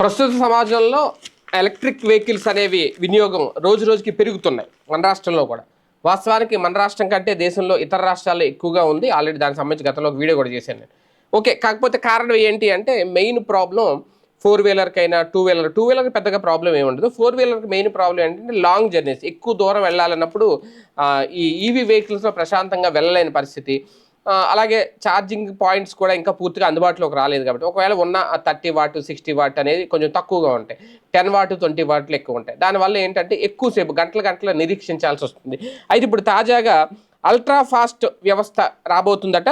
ప్రస్తుత సమాజంలో electric vehicles అనేవి వినియోగం రోజు రోజుకి పెరుగుతున్నాయి. మన రాష్ట్రంలో కూడా. వాస్తవానికి మన రాష్ట్రం కంటే దేశంలో ఇతర రాష్ట్రాల్లో ఎక్కువగా ఉంది. ఆల్రెడీ దానికి సంబంధించి గతంలో ఒక వీడియో కూడా చేశాను నేను. ఓకే కాకపోతే కారణం ఏంటి అంటే మెయిన్ ప్రాబ్లం ఫోర్ వీలర్కైనా టూ వీలర్ టూ వీలర్కి పెద్దగా ప్రాబ్లం ఏమి ఉండదు. ఫోర్ వీలర్కి మెయిన్ ప్రాబ్లం ఏంటంటే లాంగ్ జర్నీస్. ఎక్కువ దూరం వెళ్ళాలన్నప్పుడు ఈ ఈవీ వెహికల్స్లో ప్రశాంతంగా వెళ్ళలేని పరిస్థితి. అలాగే ఛార్జింగ్ పాయింట్స్ కూడా ఇంకా పూర్తిగా అందుబాటులోకి రాలేదు కాబట్టి ఒకవేళ ఉన్న థర్టీ వాట్ సిక్స్టీ వాట్ అనేది కొంచెం తక్కువగా ఉంటాయి. టెన్ వాట్ ట్వంటీ వాట్లు ఎక్కువ ఉంటాయి. దానివల్ల ఏంటంటే ఎక్కువసేపు గంటల గంటల నిరీక్షించాల్సి వస్తుంది. అయితే ఇప్పుడు తాజాగా అల్ట్రా ఫాస్ట్ వ్యవస్థ రాబోతుందట.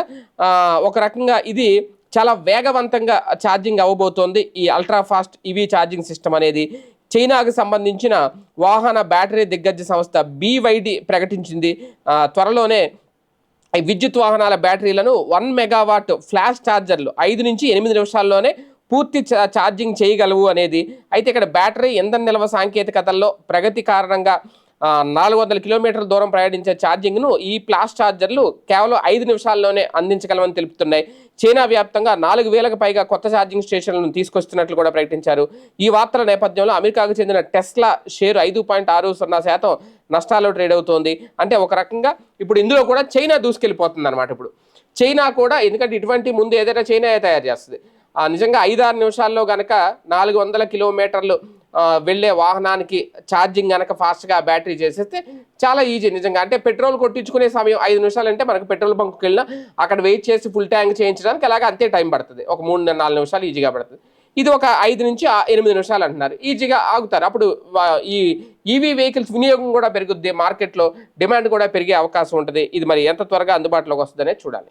ఒక రకంగా ఇది చాలా వేగవంతంగా ఛార్జింగ్ అవ్వబోతోంది. ఈ ultra fast EV charging system అనేది చైనాకు సంబంధించిన వాహన బ్యాటరీ దిగ్గజ సంస్థ బీవైడి ప్రకటించింది. త్వరలోనే విద్యుత్ వాహనాల బ్యాటరీలను వన్ మెగావాట్ ఫ్లాష్ ఛార్జర్లు ఐదు నుంచి ఎనిమిది నిమిషాల్లోనే పూర్తి ఛార్జింగ్ చేయగలవు అనేది. అయితే ఇక్కడ బ్యాటరీ ఇంధన నిల్వ సాంకేతికతల్లో ప్రగతి కారణంగా నాలుగు వందల కిలోమీటర్ల దూరం ప్రయాణించే ఛార్జింగ్ను ఈ ప్లాస్ ఛార్జర్లు కేవలం ఐదు నిమిషాల్లోనే అందించగలమని తెలుపుతున్నాయి. చైనా వ్యాప్తంగా నాలుగు వేలకు పైగా కొత్త ఛార్జింగ్ స్టేషన్లను తీసుకొస్తున్నట్లు కూడా ప్రకటించారు. ఈ వార్తల నేపథ్యంలో అమెరికాకు చెందిన టెస్లా షేర్ ఐదు పాయింట్ ఆరు సున్నా శాతం నష్టాల్లో ట్రేడ్ అవుతోంది. అంటే ఒక రకంగా ఇప్పుడు ఇందులో కూడా చైనా దూసుకెళ్ళిపోతుంది అనమాట ఇప్పుడు. చైనా కూడా ఎందుకంటే ఇటువంటి ముందు ఏదైనా చైనా తయారు చేస్తుంది. ఆ, నిజంగా ఐదారు నిమిషాల్లో కనుక నాలుగు వందల కిలోమీటర్లు వెళ్ళే వాహనానికి ఛార్జింగ్ కనుక ఫాస్ట్గా బ్యాటరీ చేసేస్తే చాలా ఈజీ నిజంగా. అంటే పెట్రోల్ కొట్టించుకునే సమయం ఐదు నిమిషాలు అంటే మనకు పెట్రోల్ బంక్కి వెళ్ళినా అక్కడ వెయిట్ చేసి ఫుల్ ట్యాంక్ చేయించడానికి అలాగే అంతే టైం పడుతుంది. ఒక మూడు నాలుగు నిమిషాలు ఈజీగా పడుతుంది. ఇది ఒక ఐదు నుంచి ఎనిమిది నిమిషాలు అంటున్నారు. ఈజీగా ఆగుతారు. అప్పుడు ఈ ఈవీ వెహికల్స్ వినియోగం కూడా పెరుగుద్ది. మార్కెట్లో డిమాండ్ కూడా పెరిగే అవకాశం ఉంటుంది. ఇది మరి ఎంత త్వరగా అందుబాటులోకి వస్తుందనే చూడాలి.